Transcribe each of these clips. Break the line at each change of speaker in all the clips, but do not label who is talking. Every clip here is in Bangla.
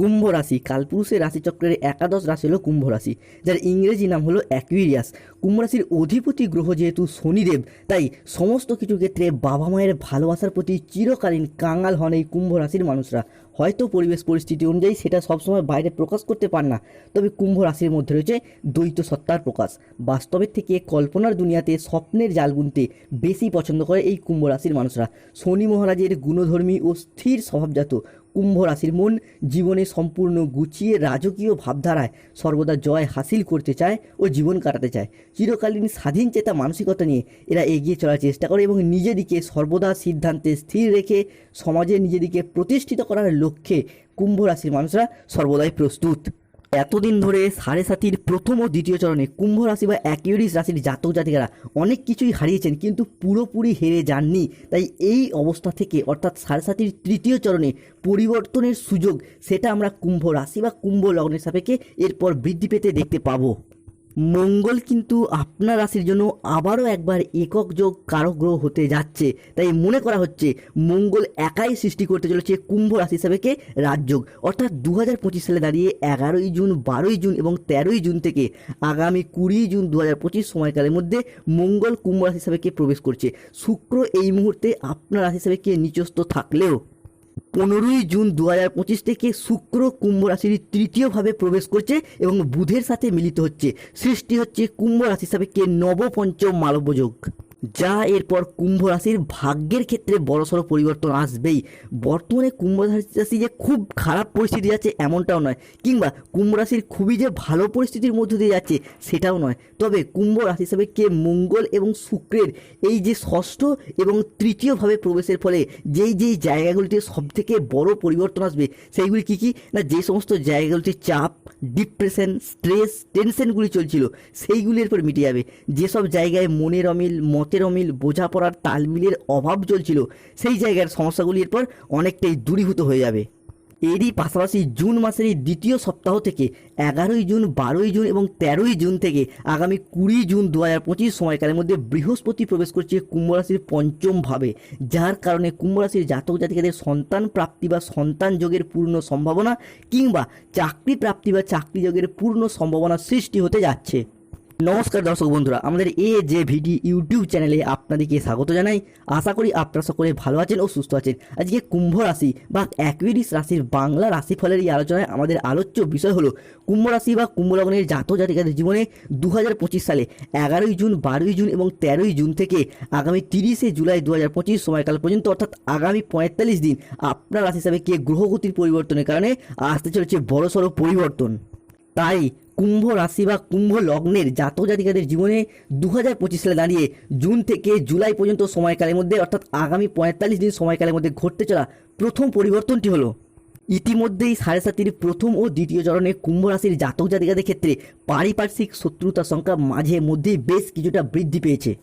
কুম্ভ রাশি। কালপুরুষের রাশিচক্রের একাদশ রাশি হলো কুম্ভ রাশি, যার ইংরেজি নাম হলো অ্যাকুইরিয়াস। কুম্ভ রাশির অধিপতি গ্রহ যেহেতু শনিদেব, তাই সমস্ত কিছু ক্ষেত্রে বাবা মায়ের ভালোবাসার প্রতি চিরকালীন কাঙাল হন এই কুম্ভ রাশির মানুষরা। হয়তো পরিবেশ পরিস্থিতি অনুযায়ী সেটা সবসময় বাইরে প্রকাশ করতে পারে না, তবে কুম্ভ রাশির মধ্যে রয়েছে দ্বৈত সত্তার প্রকাশ। বাস্তবের থেকে কল্পনার দুনিয়াতে স্বপ্নের জাল বুনতে বেশি পছন্দ করে এই কুম্ভ রাশির মানুষরা। শনি মহারাজের গুণধর্মী ও স্থির স্বভাবজাত কুম্ভ রাশির মন জীবনে সম্পূর্ণ গুছিয়ে রাজকীয় ভাবধারায় সর্বদা জয় হাসিল করতে চায় ও জীবন কাটাতে চায়। চিরকালীন স্বাধীন চেতা মানসিকতা নিয়ে এরা এগিয়ে চলার চেষ্টা করে এবং নিজেদিকে সর্বদা সিদ্ধান্তে স্থির রেখে সমাজে নিজেদিকে প্রতিষ্ঠিত করার লক্ষ্যে কুম্ভ রাশির মানুষরা সর্বদাই প্রস্তুত। এতদিন ধরে সাড়ে সাতির প্রথম ও দ্বিতীয় চরণে কুম্ভ রাশি বা অ্যাকিউরিস রাশির জাতক জাতিকারা অনেক কিছুই হারিয়েছেন, কিন্তু পুরোপুরি হেরে যাননি। তাই এই অবস্থা থেকে, অর্থাৎ সাড়ে সাতির তৃতীয় চরণে পরিবর্তনের সুযোগ, সেটা আমরা কুম্ভ রাশি বা কুম্ভ লগ্নের সাপেক্ষে এরপর বৃদ্ধি পেতে দেখতে পাবো। মঙ্গল কিন্তু আপনার রাশির জন্য আবারও একবার একক যোগ কারক গ্রহ হতে যাচ্ছে। তাই মনে করা হচ্ছে, মঙ্গল একাই সৃষ্টি করতে চলেছে কুম্ভ রাশি হিসাবেকে রাজযোগ অর্থাৎ দু হাজার পঁচিশ সালে দাঁড়িয়ে এগারোই জুন, বারোই জুন এবং তেরোই জুন থেকে আগামী কুড়ি জুন দু হাজার পঁচিশ সময়কালের মধ্যে মঙ্গল কুম্ভ রাশি হিসাবেকে প্রবেশ করছে। শুক্র এই মুহূর্তে আপনার রাশি হিসাবেকে নিচস্থ থাকলেও পনেরোই জুন দু হাজার পঁচিশ থেকে শুক্র কুম্ভ রাশির তৃতীয়ভাবে প্রবেশ করছে এবং বুধের সাথে মিলিত হচ্ছে। সৃষ্টি হচ্ছে কুম্ভ রাশি সাপেক্ষে নবপঞ্চম মালব্যযোগ যা এরপর কুম্ভ রাশির ভাগ্যের ক্ষেত্রে বড়সড় পরিবর্তন আসবেই। বর্তমানে কুম্ভ রাশি যে খুব খারাপ পরিস্থিতি যাচ্ছে এমনটাও নয়, কিংবা কুম্ভ রাশির খুবই যে ভালো পরিস্থিতির মধ্য দিয়ে যাচ্ছে সেটাও নয়। তবে কুম্ভ রাশি হিসাবে কে মঙ্গল এবং শুক্রের এই যে ষষ্ঠ এবং তৃতীয়ভাবে প্রবেশের ফলে যেই যেই জায়গাগুলিতে সবথেকে বড় পরিবর্তন আসবে সেইগুলি কী কী? না যে সমস্ত জায়গাগুলিতে চাপ, ডিপ্রেশন, স্ট্রেস, টেনশনগুলি চলছিল সেইগুলির পর মিটে যাবে। যেসব জায়গায় মনের অমিল মতের অমিল বোঝাপড়ার তালমিলের অভাব চলছিল। সেই জায়গার সমস্যাগুলি এরপর অনেকটাই দূরীভূত হয়ে যাবে। এরই পাশাপাশি জুন মাসের এই দ্বিতীয় সপ্তাহ থেকে এগারোই জুন, বারোই জুন এবং তেরোই জুন থেকে আগামী কুড়ি জুন দু হাজার পঁচিশ সময়কালের মধ্যে বৃহস্পতি প্রবেশ করছে কুম্ভ রাশির পঞ্চম ভাবে, যার কারণে কুম্ভ রাশির জাতক জাতিকাদের সন্তান প্রাপ্তি বা সন্তান যোগের পূর্ণ সম্ভাবনা কিংবা চাকরি প্রাপ্তি বা চাকরি যোগের পূর্ণ সম্ভাবনা সৃষ্টি হতে যাচ্ছে। নমস্কার দর্শক বন্ধুরা, আমাদের এ যে ভিডি ইউটিউব চ্যানেলে আপনাদেরকে স্বাগত জানাই। আশা করি আপনারা সকলে ভালো আছেন ও সুস্থ আছেন। আজকে কুম্ভ রাশি বা অ্যাকুইরিস রাশির বাংলা রাশিফলের এই আলোচনায় আমাদের আলোচ্য বিষয় হলো কুম্ভ রাশি বা কুম্ভ লগ্নের জাতক জাতিকাদের জীবনে দু হাজার পঁচিশ সালে এগারোই জুন, বারোই জুন এবং তেরোই জুন থেকে আগামী তিরিশে জুলাই দু হাজার পঁচিশ সময়কাল পর্যন্ত অর্থাৎ আগামী পঁয়তাল্লিশ দিন আপনার রাশি হিসাবে কে গ্রহগতির পরিবর্তনের কারণে আসতে চলেছে বড়সড় পরিবর্তন। তাই কুম্ভ রাশি বা কুম্ভ লগ্নের জাতক জাতিকাদের জীবনে দু হাজার পঁচিশ সালে দাঁড়িয়ে জুন থেকে জুলাই পর্যন্ত সময়কালের মধ্যে, অর্থাৎ আগামী পঁয়তাল্লিশ দিন সময়কালের মধ্যে ঘটতে চলা প্রথম পরিবর্তনটি হলো। ইতিমধ্যেই সাড়ে সাতির প্রথম ও দ্বিতীয় চরণে কুম্ভ রাশির জাতক জাতিকাদের ক্ষেত্রে পারিপার্শ্বিক শত্রুতার সংখ্যা মাঝে মধ্যেই বেশ কিছুটা বৃদ্ধি পেয়েছে।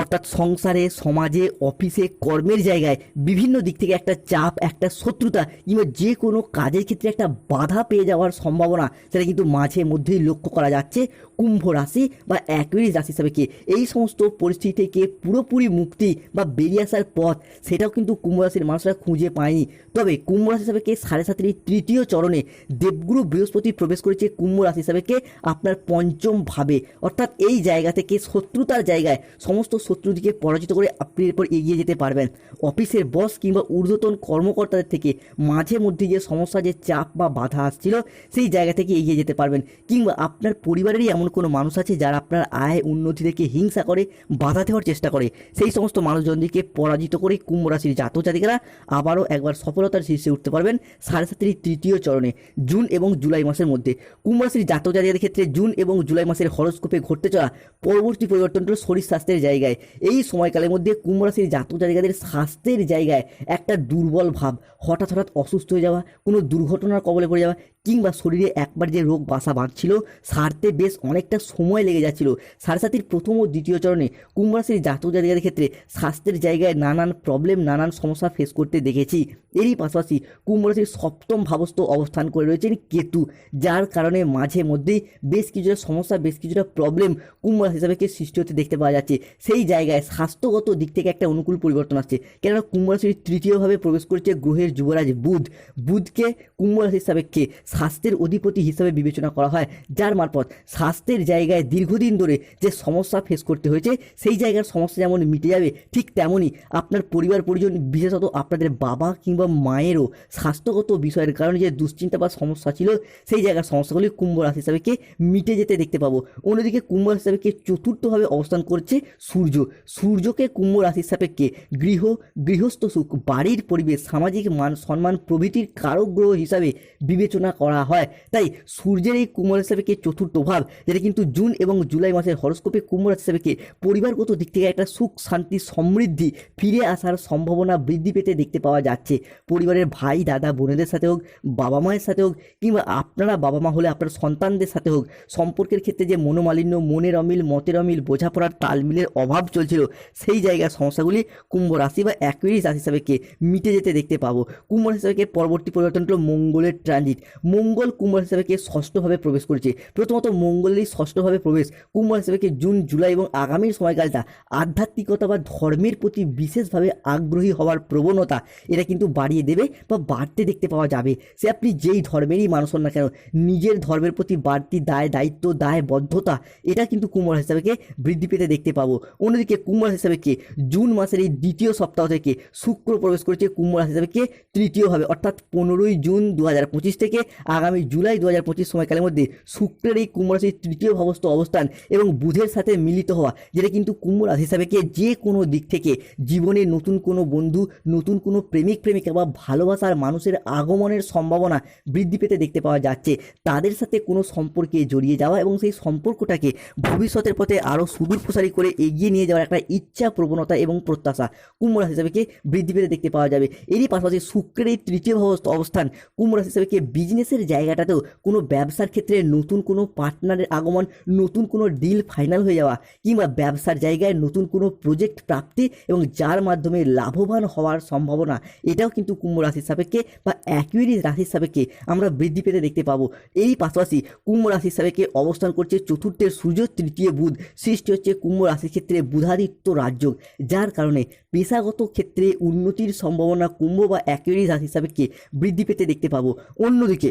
অর্থাৎ সংসারে, সমাজে, অফিসে, কর্মের জায়গায় বিভিন্ন দিক থেকে একটা চাপ, একটা শত্রুতা কিংবা যে কোনো কাজের ক্ষেত্রে একটা বাধা পেয়ে যাওয়ার সম্ভাবনা, সেটা কিন্তু মাঝে মধ্যেই লক্ষ্য করা যাচ্ছে। কুম্ভ রাশি বা অ্যাকুয়ারিস রাশি হিসাবে কি এই সমস্ত পরিস্থিতি থেকে পুরোপুরি মুক্তি বা বেরিয়ে আসার পথ, সেটাও কিন্তু কুম্ভ রাশির মানুষরা খুঁজে পায়নি। তবে কুম্ভ রাশি হিসাবে কে সাড়ে সাতের তৃতীয় চরণে দেবগুরু বৃহস্পতি প্রবেশ করেছে কুম্ভ রাশি হিসাবে কে আপনার পঞ্চম ভাবে। অর্থাৎ এই জায়গা থেকে শত্রুতার জায়গায় সমস্ত শত্রুদিকে পরাজিত করে আপনি এরপর এগিয়ে যেতে পারবেন। অফিসের বস কিংবা ঊর্ধ্বতন কর্মকর্তাদের থেকে মাঝে মধ্যে যে সমস্যা, যে চাপ বা বাধা আসছিল, সেই জায়গা থেকে এগিয়ে যেতে পারবেন। কিংবা আপনার পরিবারেরই এমন কোনো মানুষ আছে যারা আপনার আয় উন্নতি থেকে হিংসা করে, বাধা দেওয়ার চেষ্টা করে। সেই সমস্ত মানুষজনদেরকে পরাজিত করে কুম্ভ রাশির জাতক জাতিকারা আবারও একবার সফলতার শীর্ষে উঠতে পারবেন সাড়ে সাতের তৃতীয় চরণে, জুন এবং জুলাই মাসের মধ্যে। কুম্ভ রাশির জাতক জাতিকাদের ক্ষেত্রে জুন এবং জুলাই মাসের হরস্কোপে ঘটতে চলা পরবর্তী পরিবর্তনটা শরীর স্বাস্থ্যের জায়গায়। এই সময়কালের মধ্যে কুম্ভ রাশির জাতক জাতিকাদের স্বাস্থ্যের জায়গায় একটা দুর্বল ভাব। হঠাৎ হঠাৎ অসুস্থ হয়ে যাওয়া, কোনো দুর্ঘটনার কবলে পড়ে যাওয়া কিংবা শরীরে একবার যে রোগ বাসা বাঁধছিল, সারতে বেশ অনেকটা সময় লেগে যাচ্ছিল। সাড়ে সাতির প্রথম ও দ্বিতীয় চরণে কুম্ভ রাশির জাতক জাতিকাদের ক্ষেত্রে স্বাস্থ্যের জায়গায় নানান প্রবলেম নানান সমস্যা ফেস করতে দেখেছি। এরই পাশাপাশি কুম্ভ রাশির সপ্তম ভাবস্থ অবস্থান করে রয়েছেন কেতু, যার কারণে মাঝে মধ্যেই বেশ কিছুটা সমস্যা, বেশ কিছুটা প্রবলেম কুম্ভ রাশি হিসাবে সৃষ্টি হতে দেখতে পাওয়া যাচ্ছে। সেই জায়গায় স্বাস্থ্যগত দিক থেকে একটা অনুকূল পরিবর্তন আসছে। কেননা কুম্ভ রাশির তৃতীয়ভাবে প্রবেশ করেছে গ্রহের যুবরাজ বুধ। বুধকে কুম্ভ রাশির সাপেক্ষে স্বাস্থ্যের অধিপতি হিসাবে বিবেচনা করা হয়, যার মারফত স্বাস্থ্যের জায়গায় দীর্ঘদিন ধরে যে সমস্যা ফেস করতে হয়েছে, সেই জায়গার সমস্যা যেমন মিটে যাবে, ঠিক তেমনই আপনার পরিবার, পরিজন, বিশেষত আপনাদের বাবা কিংবা মায়েরও স্বাস্থ্যগত বিষয়ের কারণে যে দুশ্চিন্তা বা সমস্যা ছিল, সেই জায়গার সমস্যাগুলি কুম্ভ রাশি হিসাবে কে মিটে যেতে দেখতে পাবো। অন্যদিকে কুম্ভ রাশি হিসাবে কে চতুর্থভাবে অবস্থান করছে সূর্য। সূর্যকে কুম্ভ রাশির সাপেক্ষে গৃহ, গৃহস্থ সুখ, বাড়ির পরিবেশ, সামাজিক মান, সম্মান প্রভৃতির কারক গ্রহ হিসাবে বিবেচনা করা হয়। তাই সূর্যের এই কুম্ভ রাশি হিসাবে কে চতুর্থ ভাব, যেটা কিন্তু জুন এবং জুলাই মাসের হরস্কোপে কুম্ভ রাশি হিসাবে কে পরিবারগত দিক থেকে একটা সুখ, শান্তি, সমৃদ্ধি ফিরে আসার সম্ভাবনা বৃদ্ধি পেতে দেখতে পাওয়া যাচ্ছে। পরিবারের ভাই, দাদা, বোনেদের সাথে হোক, বাবা মায়ের সাথে হোক, কিংবা আপনারা বাবা মা হলে আপনার সন্তানদের সাথে হোক, সম্পর্কের ক্ষেত্রে যে মনোমালিন্য, মনের অমিল, মতের অমিল, বোঝাপড়ার তালমিলের অভাব চলছিল, সেই জায়গার সমস্যাগুলি কুম্ভ রাশি বা অ্যাকুয়ারিস রাশি হিসাবে কে মিটে যেতে দেখতে পাবো। কুম্ভ রাশি হিসাবে পরবর্তী পরিবর্তন হলো মঙ্গলের ট্রানজিট মঙ্গল কুম্ভ রাশি হিসাবে কে ষষ্ঠভাবে প্রবেশ করেছে। প্রথমত মঙ্গলেরই ষষ্ঠভাবে প্রবেশ, কুম্ভ রাশি হিসাবে কে জুন, জুলাই এবং আগামীর সময়কালটা। আধ্যাত্মিকতা বা ধর্মের প্রতি বিশেষভাবে আগ্রহী হওয়ার প্রবণতা এটা কিন্তু বাড়িয়ে দেবে বা বাড়তে দেখতে পাওয়া যাবে। সে আপনি যেই ধর্মেরই মানুষ হন না কেন, নিজের ধর্মের প্রতি বাড়তি দায়, দায়িত্ব, দায়বদ্ধতা এটা কিন্তু কুম্ভ রাশি হিসাবে কে বৃদ্ধি পেতে দেখতে পাবো। অন্যদিকে কুম্ভ রাশি হিসাবে কে জুন মাসের এই দ্বিতীয় সপ্তাহ থেকে শুক্র প্রবেশ করেছে, কুম্ভ রাশি হিসাবে কে তৃতীয়ভাবে অর্থাৎ পনেরোই জুন দু হাজার পঁচিশ থেকে আগামী জুলাই দু হাজার পঁচিশ সময়কালের মধ্যে শুক্রের এই কুম্ভ রাশির তৃতীয় ভাবস্থ অবস্থান এবং বুধের সাথে মিলিত হওয়া, যেটা কিন্তু কুম্ভ রাশি হিসাবে যে কোনো দিক থেকে জীবনে নতুন কোনো বন্ধু, নতুন কোনো প্রেমিক, প্রেমিকা বা ভালোবাসার মানুষের আগমনের সম্ভাবনা বৃদ্ধি পেতে দেখতে পাওয়া যাচ্ছে। তাদের সাথে কোনো সম্পর্কে জড়িয়ে যাওয়া এবং সেই সম্পর্কটাকে ভবিষ্যতের পথে আরও সুদূর প্রসারী করে এগিয়ে নিয়ে যাওয়ার একটা ইচ্ছা প্রবণতা এবং প্রত্যাশা কুম্ভ রাশি হিসাবে কে বৃদ্ধি পেতে দেখতে পাওয়া যাবে। এরই পাশাপাশি শুক্রের এই তৃতীয় অবস্থান কুম্ভ রাশি হিসাবে কে বিজনেসের জায়গাটাতেও কোনো ব্যবসার ক্ষেত্রে নতুন কোনো পার্টনারের আগমন, নতুন কোনো ডিল ফাইনাল হয়ে যাওয়া কিংবা ব্যবসার জায়গায় নতুন কোনো প্রজেক্ট প্রাপ্তি এবং যার মাধ্যমে লাভবান হওয়ার সম্ভাবনা, এটাও কিন্তু কুম্ভ রাশির সাপেক্ষে বা অ্যাকুয়ারিস রাশির সাপেক্ষে আমরা বৃদ্ধি পেতে দেখতে পাবো। এই পাশাপাশি কুম্ভ রাশির সাপেক্ষে অবস্থান করছে চতুর্থের সূর্য, তৃতীয় বুধ, সৃষ্টি হচ্ছে কুম্ভ রাশির ক্ষেত্রে বুধাদিত্য রাজ্য যার কারণে পেশাগত ক্ষেত্রে উন্নতির সম্ভাবনা কুম্ভ বা হিসাবে সাপেক্ষে বৃদ্ধি পেতে দেখতে পাবো। অন্যদিকে,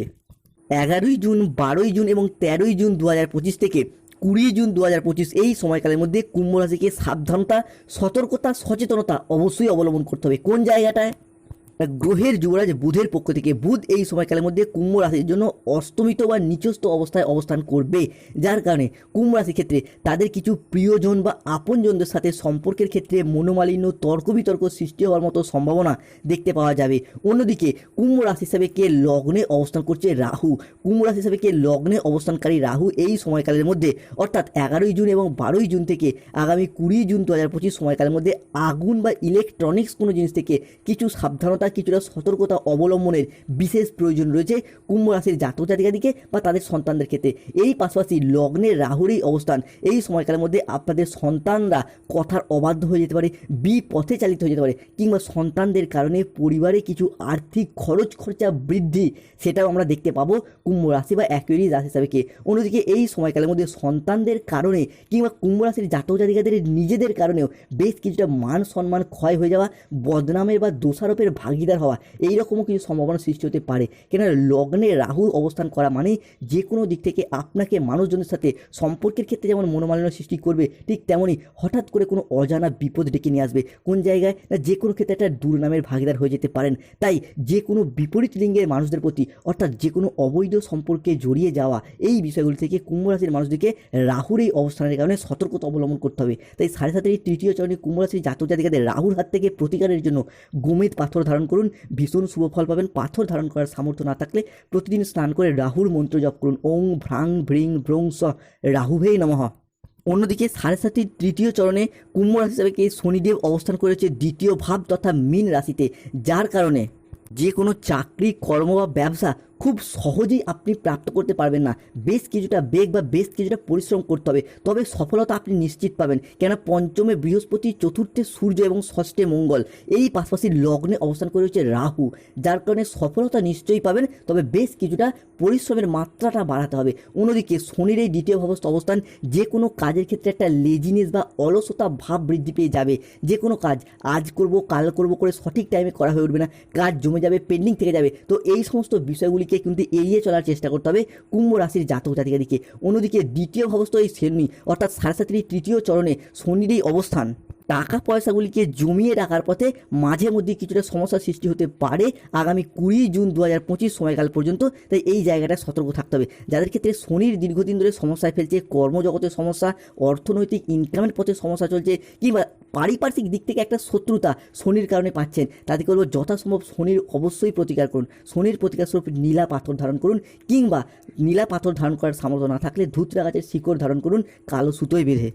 এগারোই জুন, বারোই জুন এবং তেরোই জুন দু হাজার পঁচিশ থেকে কুড়ি জুন দু হাজার পঁচিশ এই সময়কালের মধ্যে কুম্ভ রাশিকে সাবধানতা, সতর্কতা, সচেতনতা অবশ্যই অবলম্বন করতে হবে। কোন জায়গাটায়? গ্রহের যুবরাজ বুধের পক্ষ থেকে, বুধ এই সময়কালের মধ্যে কুম্ভ রাশির জন্য অস্তমিত বা নিচস্থ অবস্থায় অবস্থান করবে। যার কারণে কুম্ভ রাশির ক্ষেত্রে তাদের কিছু প্রিয়জন বা আপনজনদের সাথে সম্পর্কের ক্ষেত্রে মনোমালিন্য তর্ক বিতর্ক সৃষ্টি হওয়ার মতো সম্ভাবনা দেখতে পাওয়া যাবে। অন্যদিকে, কুম্ভ রাশি হিসাবে কে লগ্নে অবস্থান করছে রাহু। কুম্ভ রাশি হিসাবে কে লগ্নে অবস্থানকারী রাহু এই সময়কালের মধ্যে, অর্থাৎ এগারোই জুন এবং বারোই জুন থেকে আগামী কুড়ি জুন দু হাজার পঁচিশ সময়কালের মধ্যে আগুন বা ইলেকট্রনিক্স কোনো জিনিস থেকে কিছু সাবধানতা কিছুটা সতর্কতা অবলম্বনের বিশেষ প্রয়োজন রয়েছে কুম্ভ রাশির জাতক জাতিকাদিকে বা তাদের সন্তানদের ক্ষেত্রে। এই পাশাপাশি লগ্নের রাহুর এই অবস্থান। এই সময়কালের মধ্যে আপনাদের সন্তানরা কথার অবাধ্য হয়ে যেতে পারে, বিপথে চালিত হয়ে যেতে পারে কিংবা সন্তানদের কারণে পরিবারে কিছু আর্থিক খরচ খরচা বৃদ্ধি সেটাও আমরা দেখতে পাবো কুম্ভ রাশি বা অ্যাকুয়ারি রাশি হিসাবে কে। অন্যদিকে এই সময়কালের মধ্যে সন্তানদের কারণে কিংবা কুম্ভ রাশির জাতক জাতিকাদের নিজেদের কারণেও বেশ কিছুটা মান সম্মান ক্ষয় হয়ে যাওয়া, বদনামের বা দোষারোপের ভাগিদার হওয়া এই রকমও কিছু সম্ভাবনা সৃষ্টি হতে পারে। কেন লগ্নে রাহু অবস্থান করা মানে যে কোনো দিক থেকে আপনাকে মানুষজনের সাথে সম্পর্কের ক্ষেত্রে যেমন মনোমালিন্য সৃষ্টি করবে, ঠিক তেমনই হঠাৎ করে কোনো অজানা বিপদ ডেকে নিয়ে আসবে। কোন জায়গায়? না যে কোনো ক্ষেত্রে একটা দুর্নামের ভাগিদার হয়ে যেতে পারেন। তাই যে কোনো বিপরীত লিঙ্গের মানুষদের প্রতি, অর্থাৎ যে কোনো অবৈধ সম্পর্কে জড়িয়ে যাওয়া, এই বিষয়গুলি থেকে কুম্ভ রাশির মানুষদেরকে রাহুর এই অবস্থানের কারণে সতর্কতা অবলম্বন করতে হবে। তাই সাড়ে সাতের এই তৃতীয় চরণে কুম্ভ রাশির জাতক জাতিকাদের রাহুর হাত থেকে প্রতিকারের জন্য গোমেদ পাথর ধারণ করুন। ভীষণ শুভ ফল পাবেন। পাথর ধারণ করার সামর্থ্য না থাকলে প্রতিদিন স্নান করে রাহুর মন্ত্র জপ করুন। ওং ভ্রাং ভ্রিং ভ্রং স রাহুভেই নমঃ। অন্যদিকে সাড়ে সাতির তৃতীয় চরণে কুম্ভ রাশি হিসাবে শনিদেব অবস্থান করেছে দ্বিতীয় ভাব তথা মীন রাশিতে। যার কারণে যে কোনো চাকরি, কর্ম বা ব্যবসা খুব সহজেই আপনি প্রাপ্ত করতে পারবেন না। বেশ কিছুটা বেগ বা বেশ কিছুটা পরিশ্রম করতে হবে। তবে সফলতা আপনি নিশ্চিত পাবেন। কেন পঞ্চমে বৃহস্পতি, চতুর্থে সূর্য এবং ষষ্ঠে মঙ্গল। এই পাশাপাশি লগ্নে অবস্থান করে রয়েছে রাহু। যার কারণে সফলতা নিশ্চয়ই পাবেন, তবে বেশ কিছুটা পরিশ্রমের মাত্রাটা বাড়াতে হবে। অন্যদিকে শনির এই দ্বিতীয় ভাবস্থ অবস্থান যে কোনো কাজের ক্ষেত্রে একটা লেজিনেস বা অলসতা ভাব বৃদ্ধি পেয়ে যাবে। যে কোনো কাজ আজ করব, কাল করব করে সঠিক টাইমে করা হয়ে উঠবে না। কাজ জমে যাবে পেন্ডিং থেকে যাবে। তো এই সমস্ত বিষয়গুলিকে কিন্তু এড়িয়ে চলার চেষ্টা করতে হবে কুম্ভ রাশির জাতক জাতিকাদিকে। অন্যদিকে দ্বিতীয় ভাবস্থ এই শনি অর্থাৎ সাড়ে তৃতীয় চরণে শনির এই অবস্থান। টাকা পয়সাগুলিকে জমিয়ে রাখার পথে মাঝে মধ্যে কিছুটা সমস্যার সৃষ্টি হতে পারে আগামী কুড়ি জুন দু হাজার পঁচিশ সময়কাল পর্যন্ত। তাই এই জায়গাটা সতর্ক থাকতে হবে। যাদের ক্ষেত্রে শনির দীর্ঘদিন ধরে সমস্যায় ফেলছে, কর্মজগতের সমস্যা, অর্থনৈতিক ইনকামের পথে সমস্যা চলছে, কিংবা পারিপার্শ্বিক দিক থেকে একটা শত্রুতা শনির কারণে পাচ্ছেন তাদেরকে বলব? যথাসম্ভব শনির অবশ্যই প্রতিকার করুন। শনির প্রতিকার স্বরূপ নীলা পাথর ধারণ করুন, কিংবা নীলা পাথর ধারণ করার সামর্থ্য না থাকলে ধুতরা গাছের শিকড় ধারণ করুন, কালো সুতোয় বেঁধে।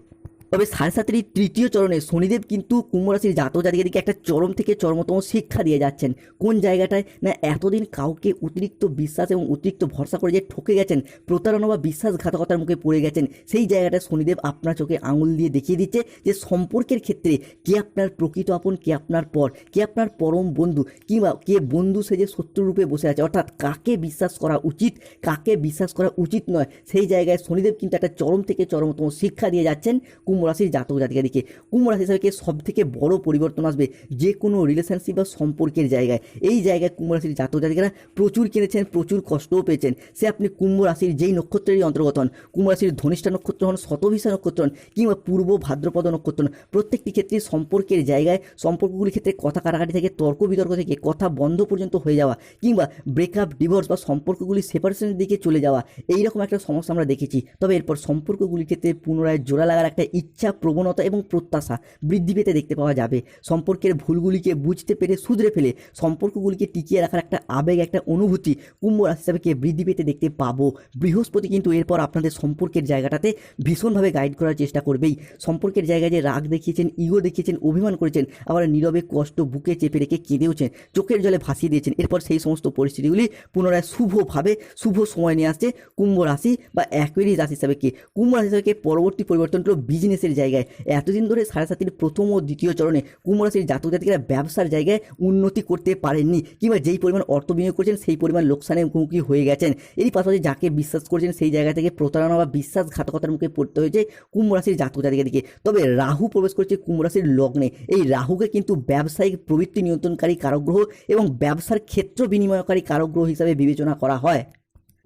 তবে সাড়ে এই তৃতীয় চরণে শনিদেব কিন্তু কুম্ভ রাশির জাতক জাতিকাদিকে একটা চরম থেকে চরমতম শিক্ষা দিয়ে যাচ্ছেন। কোন জায়গাটায়? না, এতদিন কাউকে অতিরিক্ত বিশ্বাস এবং অতিরিক্ত ভরসা করে যে ঠকে গেছেন, প্রতারণা বা বিশ্বাসঘাতকতার মুখে পড়ে গেছেন, সেই জায়গাটায় শনিদেব আপনার চোখে আঙুল দিয়ে দেখিয়ে দিচ্ছে যে সম্পর্কের ক্ষেত্রে কে আপনার প্রকৃত আপন, কে আপনার পর, কে আপনার পরম বন্ধু, কিংবা কে বন্ধু সে যে রূপে বসে আছে। অর্থাৎ কাকে বিশ্বাস করা উচিত, কাকে বিশ্বাস করা উচিত নয়, সেই জায়গায় শনিদেব কিন্তু একটা চরম থেকে চরমতম শিক্ষা দিয়ে যাচ্ছেন কুম্ভ রাশির জাতক জাতিকাদিকে। কুম্ভ রাশি হিসাবে সব থেকে বড় পরিবর্তন আসবে? যে কোনো রিলেশনশিপ বা সম্পর্কের জায়গায়। এই জায়গায় কুম্ভ রাশির জাতক জাতিকারা প্রচুর কিনেছেন, প্রচুর কষ্টও পেয়েছেন। সে আপনি কুম্ভ রাশির যেই নক্ষত্রেরই অন্তর্গত হন কুম্ভ রাশির ধনিষ্ঠা নক্ষত্র হন, শতভিসা নক্ষত্র হন, কিংবা পূর্ব ভাদ্রপদ নক্ষত্র হন, প্রত্যেকটি ক্ষেত্রে সম্পর্কের জায়গায়, সম্পর্কগুলির ক্ষেত্রে কথা কাটাকাটি থেকে, তর্ক বিতর্ক থেকে, কথা বন্ধ পর্যন্ত হয়ে যাওয়া, কিংবা ব্রেকআপ ডিভোর্স বা সম্পর্কগুলি সেপারেশনের দিকে চলে যাওয়া এই রকম একটা সমস্যা আমরা দেখেছি। তবে এরপর সম্পর্কগুলির ক্ষেত্রে পুনরায় জোড়া লাগার একটা ইচ্ছা প্রবণতা এবং প্রত্যাশা বৃদ্ধি পেতে দেখতে পাওয়া যাবে। সম্পর্কের ভুলগুলিকে বুঝতে পেরে শুধরে ফেলে সম্পর্কগুলিকে টিকিয়ে রাখার একটা আবেগ, একটা অনুভূতি কুম্ভ রাশি হিসাবে বৃদ্ধি পেতে দেখতে পাবো। বৃহস্পতি কিন্তু এরপর আপনাদের সম্পর্কের জায়গাটাতে ভীষণভাবে গাইড করার চেষ্টা করবেই। সম্পর্কের জায়গায় যে রাগ দেখিয়েছেন ইগো দেখিয়েছেন, অভিমান করেছেন, আবার নীরবে কষ্ট বুকে চেপে রেখে কেঁদেওছেন চোখের জলে ভাসিয়ে দিয়েছেন, এরপর সেই সমস্ত পরিস্থিতিগুলি পুনরায় শুভভাবে শুভ সময় নিয়ে আসছে কুম্ভ রাশি বা অ্যাকুয়ারি রাশি হিসাবে কুম্ভ রাশি হিসাবে পরবর্তী পরিবর্তন হলো বিজনেসের জায়গায়। এতদিন ধরে সাড়ে সাতির প্রথম ও দ্বিতীয় চরণে কুম্ভ রাশির জাতক জাতিকেরা ব্যবসার জায়গায় উন্নতি করতে পারেননি, কিংবা যেই পরিমাণ অর্থ বিনিয়োগ করেছেন সেই পরিমাণ লোকসানের মুখোমুখি হয়ে গেছেন। এর পাশাপাশি যাকে বিশ্বাস করেছেন সেই জায়গা থেকে প্রতারণা বা বিশ্বাসঘাতকতার মুখে পড়তে হয়েছে কুম্ভ রাশির জাতক জাতিকাদিকে তবে রাহু প্রবেশ করেছে কুম্ভ রাশির লগ্নে। এই রাহুকে কিন্তু ব্যবসায়িক প্রবৃত্তি নিয়ন্ত্রণকারী কারগ্রহ এবং ব্যবসার ক্ষেত্র বিনিময়কারী কারগ্রহ হিসাবে বিবেচনা করা হয়।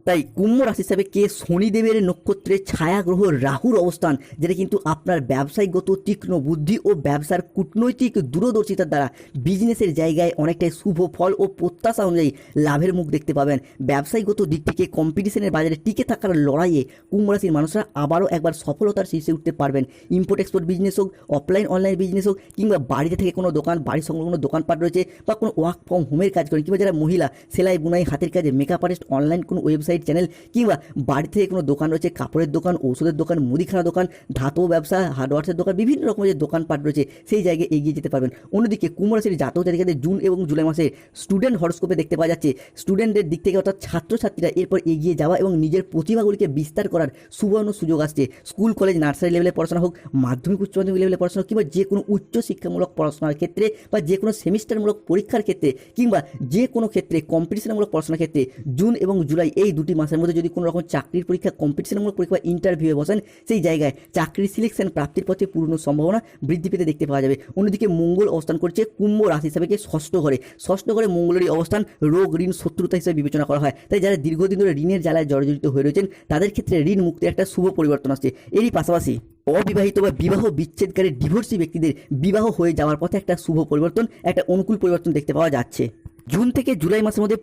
তাই কুম্ভ রাশি হিসাবে কে শনিদেবের নক্ষত্রের ছায়া গ্রহ রাহুর অবস্থান, যেটা কিন্তু আপনার ব্যবসায়িকগত তীক্ষ্ণ বুদ্ধি ও ব্যবসার কূটনৈতিক দূরদর্শিতার দ্বারা বিজনেসের জায়গায় অনেকটাই শুভ ফল ও প্রত্যাশা অনুযায়ী লাভের মুখ দেখতে পাবেন। ব্যবসায়িকগত দিক থেকে কম্পিটিশনের বাজারে টিকে থাকার লড়াইয়ে কুম্ভ রাশির মানুষরা আবারও একবার সফলতার শীর্ষে উঠতে পারবেন। ইম্পোর্ট এক্সপোর্ট বিজনেস হোক অফলাইন অনলাইন বিজনেস হোক, কিংবা বাড়িতে থেকে কোনো দোকান বাড়ির সঙ্গে কোনো দোকানপাট রয়েছে বা কোনো ওয়ার্ক ফ্রম হোমের কাজ করেন, কিংবা যারা মহিলা সেলাই বুনাই হাতের কাজে মেকআপ আর্টিস্ট অনলাইন কোনো ওয়েবসাইট চ্যানেল কিংবা বাড়ি থেকে কোনো দোকান রয়েছে, কাপড়ের দোকান ওষুধের দোকান, মুদিখানা দোকান, ধাতব ব্যবসা হার্ডওয়ার্সের দোকান, বিভিন্ন রকমের যে দোকানপাট রয়েছে, সেই জায়গায় এগিয়ে যেতে পারবেন। অন্যদিকে কুম্ভ রাশির জাতক জাতিকাদের জুন এবং জুলাই মাসে স্টুডেন্ট হরস্কোপে দেখতে পাওয়া যাচ্ছে স্টুডেন্টদের দিক থেকে অর্থাৎ ছাত্রছাত্রীরা এরপর এগিয়ে যাওয়া এবং নিজের প্রতিভাগুলিকে বিস্তার করার সুবর্ণ সুযোগ আসছে। স্কুল কলেজ নার্সারি লেভেলে পড়াশোনা হোক, মাধ্যমিক, উচ্চ মাধ্যমিক লেভেলে পড়াশোনা কিংবা যে কোনো উচ্চ শিক্ষামূলক পড়াশোনার ক্ষেত্রে বা যে কোনো সেমিস্টারমূলক পরীক্ষার ক্ষেত্রে কিংবা যে কোনো ক্ষেত্রে কম্পিটিশনমূলক পড়াশোনার ক্ষেত্রে জুন এবং জুলাই এই মাসের মধ্যে যদি কোনো রকম চাকরির পরীক্ষা কম্পিটিশনমূলক পরীক্ষা বা ইন্টারভিউয়ে বসেন, সেই জায়গায় চাকরির সিলেকশন প্রাপ্তির পথে পূর্ণ সম্ভাবনা বৃদ্ধি পেতে দেখতে পাওয়া যাবে। অন্যদিকে মঙ্গল অবস্থান করছে কুম্ভ রাশি হিসাবে ষষ্ঠ ঘরে। ষষ্ঠ ঘরে মঙ্গলেরই অবস্থান রোগ, ঋণ, শত্রুতা হিসেবে বিবেচনা করা হয়। তাই যারা দীর্ঘদিন ধরে ঋণের জ্বালায় জর্জরিত হয়ে রয়েছেন, তাদের ক্ষেত্রে ঋণ মুক্তির একটা শুভ পরিবর্তন আসছে। এরই পাশাপাশি অবিবাহিত বা বিবাহ বিচ্ছেদকারী ডিভোর্সি ব্যক্তিদের বিবাহ হয়ে যাওয়ার পথে একটা শুভ পরিবর্তন, একটা অনুকূল পরিবর্তন দেখতে পাওয়া যাচ্ছে। জুন থেকে জুলাই মাসের মধ্যে